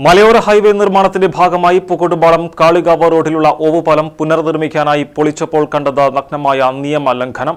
മലയോര ഹൈവേ നിർമ്മാണത്തിന്റെ ഭാഗമായി പൂക്കോട്ടുപാളം കാളികാവ് റോഡിലുള്ള ഓവുപാലം പുനർനിർമ്മിക്കാനായി പൊളിച്ചപ്പോൾ കണ്ടത് നഗ്നമായ നിയമലംഘനം.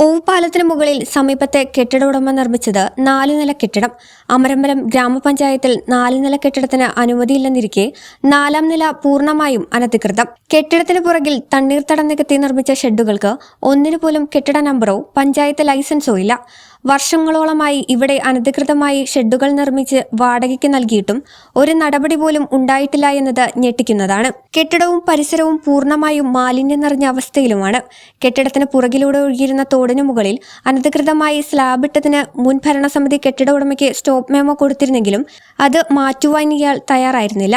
ഓവുപാലത്തിന് മുകളിൽ സമീപത്തെ കെട്ടിട ഉടമ നിർമ്മിച്ചത് നാല് നില കെട്ടിടം. അമരമ്പലം ഗ്രാമപഞ്ചായത്തിൽ നാല് നില കെട്ടിടത്തിന് അനുമതിയില്ലെന്നിരിക്കെ നാലാം നില പൂർണമായും അനധികൃതം. കെട്ടിടത്തിന് പുറകിൽ തണ്ണീർത്തടം നികത്തി നിർമ്മിച്ച ഷെഡുകൾക്ക് ഒന്നിനു പോലും കെട്ടിട നമ്പറോ പഞ്ചായത്ത് ലൈസൻസോ ഇല്ല. വർഷങ്ങളോളമായി ഇവിടെ അനധികൃതമായി ഷെഡുകൾ നിർമ്മിച്ച് വാടകയ്ക്ക് നൽകിയിട്ടും ഒരു നടപടി പോലും ഉണ്ടായിട്ടില്ല എന്നത് ഞെട്ടിക്കുന്നതാണ്. കെട്ടിടവും പരിസരവും പൂർണമായും മാലിന്യം നിറഞ്ഞ അവസ്ഥയിലുമാണ്. കെട്ടിടത്തിന് പുറകിലൂടെ ഒഴുകിയിരുന്ന തോടിനു മുകളിൽ അനധികൃതമായി സ്ലാബ് ഇട്ടതിന് മുൻ ഭരണസമിതി കെട്ടിട ഉടമയ്ക്ക് സ്റ്റോപ്പ് മെമ്മോ കൊടുത്തിരുന്നെങ്കിലും അത് മാറ്റുവാൻ ഇയാൾ തയ്യാറായിരുന്നില്ല.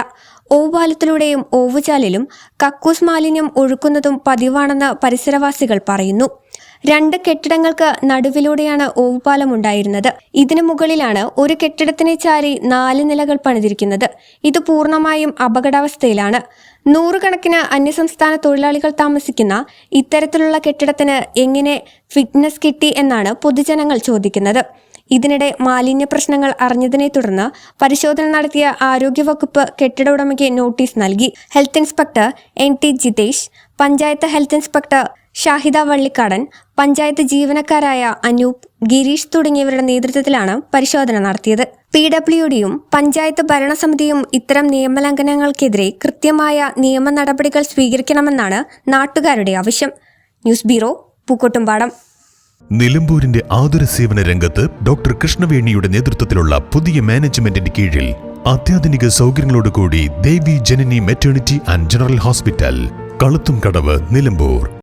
ഓവുപാലത്തിലൂടെയും ഓവുചാലിലും കക്കൂസ് മാലിന്യം ഒഴുക്കുന്നതും പതിവാണെന്ന് പരിസരവാസികൾ പറയുന്നു. രണ്ട് കെട്ടിടങ്ങൾക്ക് നടുവിലൂടെയാണ് ഓവുപാലം ഉണ്ടായിരുന്നത്. ഇതിനു മുകളിലാണ് ഒരു കെട്ടിടത്തിനെ ചാരി നാല് നിലകൾ പണിതിരിക്കുന്നത്. ഇത് പൂർണമായും അപകടാവസ്ഥയിലാണ്. നൂറുകണക്കിന് അന്യസംസ്ഥാന തൊഴിലാളികൾ താമസിക്കുന്ന ഇത്തരത്തിലുള്ള കെട്ടിടത്തിന് എങ്ങനെ ഫിറ്റ്നസ് കിട്ടി എന്നാണ് പൊതുജനങ്ങൾ ചോദിക്കുന്നത്. ഇതിനിടെ മാലിന്യ പ്രശ്നങ്ങൾ അറിഞ്ഞതിനെ തുടർന്ന് പരിശോധന നടത്തിയ ആരോഗ്യവകുപ്പ് കെട്ടിട ഉടമയ്ക്ക് നോട്ടീസ് നൽകി. Health inspector N T Jithesh panchayat health inspector Shahida Vallikkadan panchayat ജീവനക്കാരായ Anoop Girish തുടങ്ങിയവരുടെ നേതൃത്വത്തിലാണ് പരിശോധന നടത്തിയത്. പി ഡബ്ല്യു ഡിയും പഞ്ചായത്ത് ഭരണസമിതിയും ഇത്തരം നിയമലംഘനങ്ങൾക്കെതിരെ കൃത്യമായ നിയമ നടപടികൾ സ്വീകരിക്കണമെന്നാണ് നാട്ടുകാരുടെ ആവശ്യം. News bureau Pookkottumpadam. നിലമ്പൂരിന്റെ ആതുര സേവന രംഗത്ത് ഡോക്ടർ കൃഷ്ണവേണിയുടെ നേതൃത്വത്തിലുള്ള പുതിയ മാനേജ്മെന്റിന്റെ കീഴിൽ അത്യാധുനിക സൗകര്യങ്ങളോടുകൂടി Devi Janani maternity and general hospital Kaluthum Kadavu Nilambur.